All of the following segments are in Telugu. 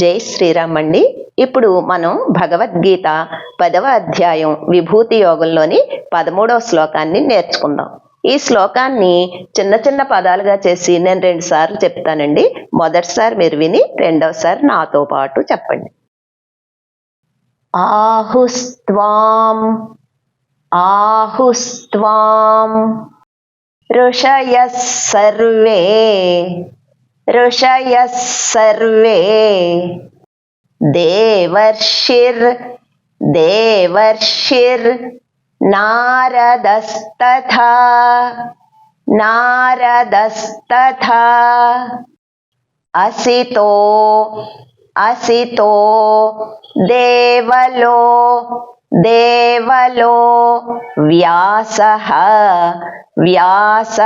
జై శ్రీరామ్ అండి. ఇప్పుడు మనం భగవద్గీత పదవ అధ్యాయం విభూతి యోగంలోని పదమూడవ శ్లోకాన్ని నేర్చుకుందాం. ఈ శ్లోకాన్ని చిన్న చిన్న పదాలుగా చేసి నేను రెండు సార్లు చెప్తానండి. మొదటిసారి మీరు విని రెండవసారి నాతో పాటు చెప్పండి. ఆహుస్వాం ఆహుస్వాం ఋషయ సర్వే ऋषयः सर्वे। देवर्षिर् देवर्षिर्नारदस्तथा नारदस्तथा। असितो असितो देवलो దేవలో వ్యాస వ్యాస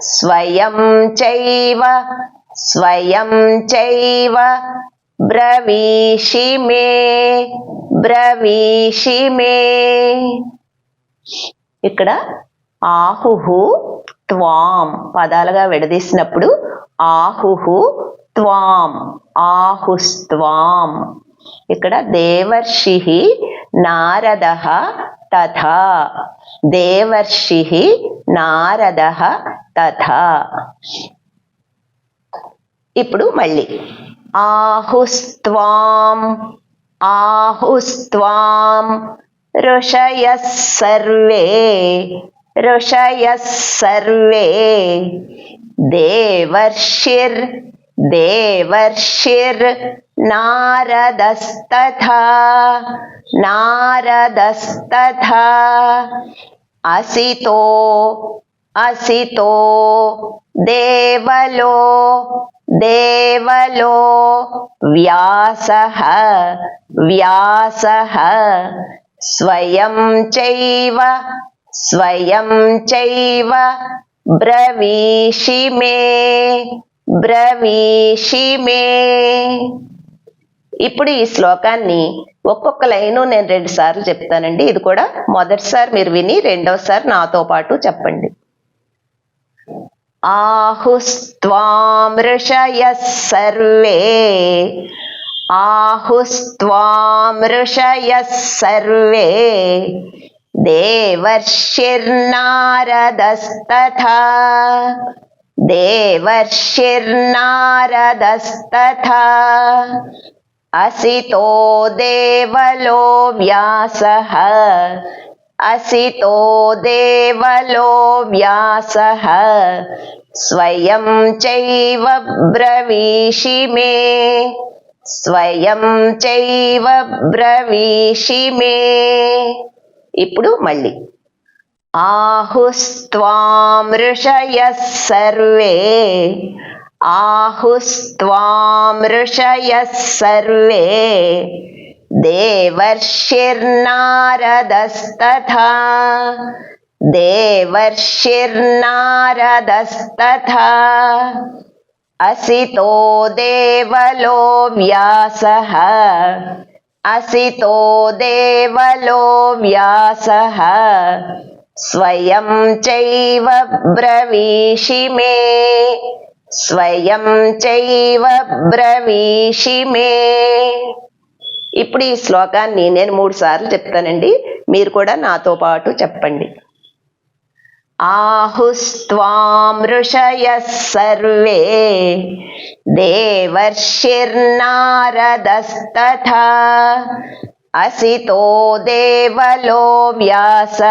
స్వయం చైవ స్వయం చైవ బ్రవీషి మే బ్రవీషి మే. ఇక్కడ ఆహుహు త్వాం పదాలుగా విడదీసినప్పుడు ఆహుహు త్వాం ఆహుస్వాం ఇక్కడ దేవర్షి నారద తథా. దేవర్షి నారద తథా. ఇప్పుడు మళ్ళీ. ఆహుస్వాం ఆహుస్వాం ఋషయ సర్వే ఋషయ సర్వే. దేవర్షిర్ దేవర్షిర్ नारदस्तथा नारदस्तथा, असितो असितो, देवलो देवलो, व्यासः व्यासः, स्वयं चैव स्वयं चैव, ब्रवीषि मे ब्रवीषि मे। ఇప్పుడు ఈ శ్లోకాన్ని ఒక్కొక్క లైను నేను రెండు సార్లు చెప్తానండి. ఇది కూడా మొదటిసారి మీరు విని రెండవసారి నాతో పాటు చెప్పండి. ఆహుస్వాం ఋషయ సర్వే. ఆహుస్వాం సర్వే. దేవర్షిర్నారదస్తథా. దేవర్షిర్నారదస్తథా. असितो देवलो व्यासः असितो देवलो व्यासः स्वयं चैव ब्रवीषि मे స్వయం చైవ బ్రవీషి మే ఇప్పుడు మళ్ళీ आहुस्त्वां ऋषयः सर्वे ऋषयः सर्वे देवर्षिर्नारदस्तथा। देवर्षिर्नारदस्तथा। असितो देवलो व्यासः असितो देवलो व्यासः स्वयं चैव ब्रवीषि मे। స్వయం చైవ బ్రవీషిమే ఇప్పుడు ఈ శ్లోకాన్ని నేను మూడు సార్లు చెప్తానండి. మీరు కూడా నాతో పాటు చెప్పండి. ఆహుస్వామృషయ సర్వే దేవర్షిర్నారదస్త అసితో దేవలో వ్యాస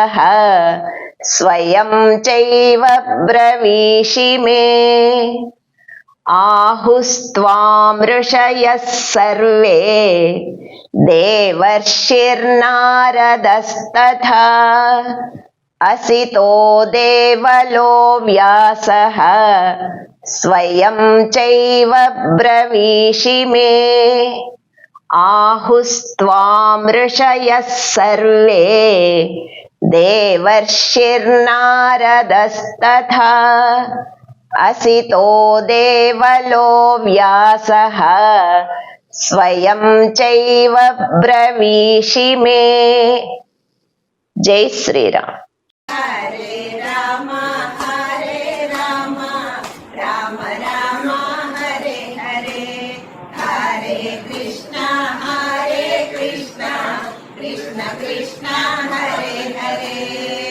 स्वयं चैव ब्रवीषि मे। आहुस्त्वां ऋषयः सर्वे, देवर्षिर्नारदस्तथा। असितो देवलो व्यासः स्वयं चैव ब्रवीषि मे। आहुस्त्वां सर्वे देवर्षिर्नारदस्तथा। असितो देवलो व्यासः। स्वयं चैव ब्रवीषि मे। जय श्रीराम। कृष्ण कृष्ण हरे हरे